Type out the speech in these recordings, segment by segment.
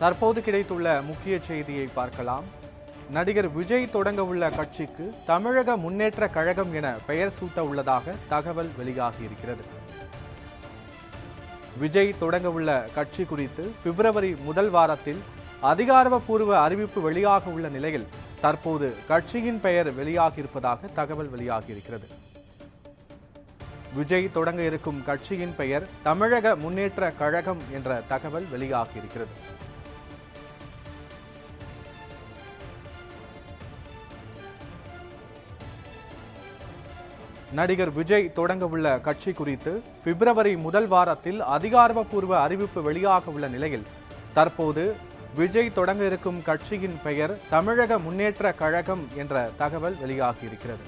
தற்போது கிடைத்துள்ள முக்கிய செய்தியை பார்க்கலாம். நடிகர் விஜய் தொடங்க உள்ள கட்சிக்கு தமிழக முன்னேற்ற கழகம் என பெயர் சூட்ட உள்ளதாக தகவல் வெளியாகி இருக்கிறது. விஜய் தொடங்க உள்ள கட்சி குறித்து பிப்ரவரி முதல் வாரத்தில் அதிகாரப்பூர்வ அறிவிப்பு வெளியாக உள்ள நிலையில் தற்போது கட்சியின் பெயர் வெளியாகியிருப்பதாக தகவல் வெளியாகியிருக்கிறது விஜய் தொடங்க இருக்கும் கட்சியின் பெயர் தமிழக முன்னேற்ற கழகம் என்ற தகவல் வெளியாகியிருக்கிறது நடிகர் விஜய் தொடங்கவுள்ள கட்சி குறித்து பிப்ரவரி முதல் வாரத்தில் அதிகாரப்பூர்வ அறிவிப்பு வெளியாக உள்ள நிலையில் தற்போது விஜய் தொடங்க இருக்கும் கட்சியின் பெயர் தமிழக முன்னேற்ற கழகம் என்ற தகவல் வெளியாகியிருக்கிறது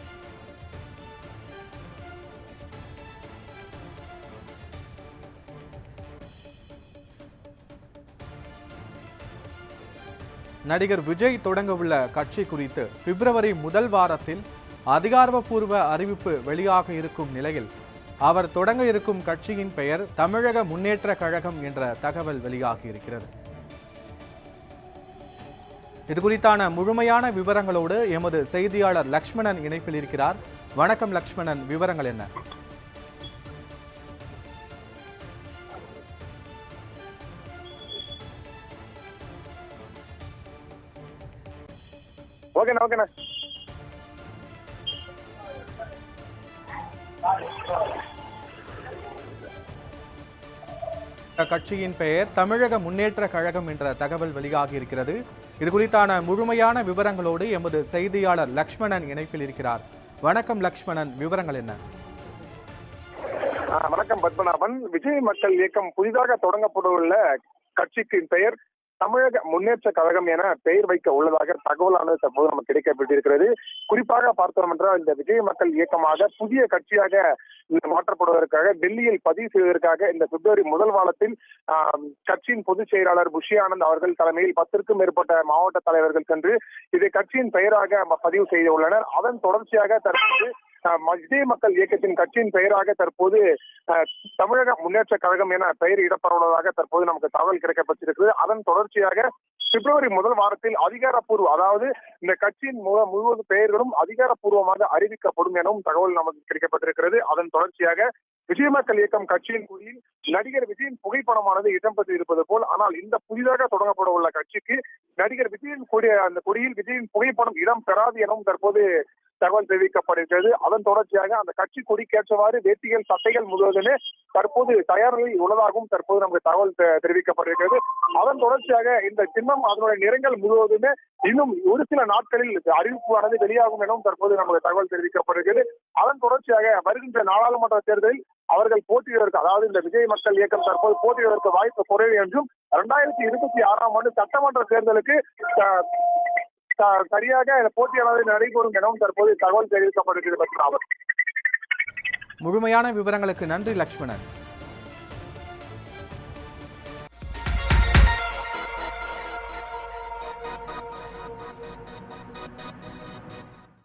நடிகர் விஜய் தொடங்கவுள்ள கட்சி குறித்து பிப்ரவரி முதல் வாரத்தில் அதிகாரப்பூர்வ அறிவிப்பு வெளியாக இருக்கும் நிலையில் அவர் தொடங்க இருக்கும் கட்சியின் பெயர் தமிழக முன்னேற்ற கழகம் என்ற தகவல் வெளியாகி இருக்கிறது. இது குறித்தான முழுமையான விவரங்களோடு எமது செய்தியாளர் லக்ஷ்மணன் இணைப்பில் இருக்கிறார். வணக்கம் லக்ஷ்மணன் விவரங்கள் என்ன? ஓகேண்ணா ஓகேண்ணா. கட்சியின் பெயர் தமிழக முன்னேற்ற கழகம் என்ற தகவல் வெளியாகி இருக்கிறது. இது குறித்தான முழுமையான விவரங்களோடு எமது செய்தியாளர் லக்ஷ்மணன் இணைப்பில் இருக்கிறார். வணக்கம் லக்ஷ்மணன் விவரங்கள் என்ன? வணக்கம் பத்மநாபன். விஜய் மக்கள் இயக்கம் புதிதாக தொடங்கப்படவுள்ள கட்சிக்கு பெயர் தமிழக முன்னேற்ற கழகம் என பெயர் வைக்க உள்ளதாக தகவலானது தற்போது நமக்கு கிடைக்கப்பட்டிருக்கிறது. குறிப்பாக பார்த்தோம் என்றால் இந்த விஜய் மக்கள் இயக்கமாக புதிய கட்சியாக மாற்றப்படுவதற்காக டெல்லியில் பதிவு செய்வதற்காக இந்த பிப்ரவரி முதல் வாரத்தில் கட்சியின் பொதுச் செயலாளர் புஷி ஆனந்த் அவர்கள் தலைமையில் பத்திற்கும் மேற்பட்ட மாவட்ட தலைவர்கள் சென்று இதை கட்சியின் பெயராக பதிவு செய்துள்ளனர். அதன் தொடர்ச்சியாக தற்போது மஜ்தே மக்கள் இயக்கத்தின் கட்சியின் பெயராக தற்போது தமிழக முன்னேற்ற கழகம் என பெயர் இடப்பட்டுள்ளதாக தற்போது நமக்கு தகவல் கிடைக்கப்பட்டிருக்கிறது. அதன் தொடர்ச்சியாக பிப்ரவரி முதல் வாரத்தில் அதிகாரப்பூர்வ அதாவது இந்த கட்சியின் முழு முழுவது பெயர்களும் அதிகாரப்பூர்வமாக அறிவிக்கப்படும் எனவும் தகவல் நமக்கு கிடைக்கப்பட்டிருக்கிறது. அதன் தொடர்ச்சியாக விஜய மக்கள் இயக்கம் கட்சியின் கொடியில் நடிகர் விஜயின் புகைப்படமானது இடம்பெற்று இருப்பது போல் ஆனால் இந்த புதிதாக தொடங்கப்பட உள்ள கட்சிக்கு நடிகர் விஜயின் கொடி அந்த கொடியில் விஜயின் புகைப்படம் இடம் பெறாது எனவும் தற்போது தகவல் தெரிவிக்கப்படுகிறது. அதன் தொடர்ச்சியாக அந்த கட்சி கொடிக்கேற்றவாறு வேட்டிகள் சட்டைகள் முழுவதுமே தற்போது தயார் உள்ளதாகவும் தற்போது நமக்கு தகவல் தெ- தெரிவிக்கப்படுகிறது. அதன் தொடர்ச்சியாக இந்த சின்னம் அதனுடைய நிறங்கள் முழுவதுமே இன்னும் ஒரு சில நாட்களில் அறிவிப்பானது வெளியாகும் எனவும் தற்போது நமக்கு தகவல் தெரிவிக்கப்படுகிறது. அதன் தொடர்ச்சியாக வருகின்ற நாடாளுமன்ற தேர்தலில் அவர்கள் போட்டியிடுவதற்கு அதாவது இந்த விஜய் மக்கள் இயக்கம் தற்போது போட்டியிடுவதற்கு வாய்ப்பு குறைவு என்றும் இரண்டாயிரத்தி இருபத்தி ஆறாம் ஆண்டு சட்டமன்ற தேர்தலுக்கு அஹ், சரியாக இந்த நடைபெறும் எனவும் தற்போது தகவல் தெரிவிக்கப்படுகிறது பத்மநாபன். முழுமையான விவரங்களுக்கு நன்றி லக்ஷ்மணன்.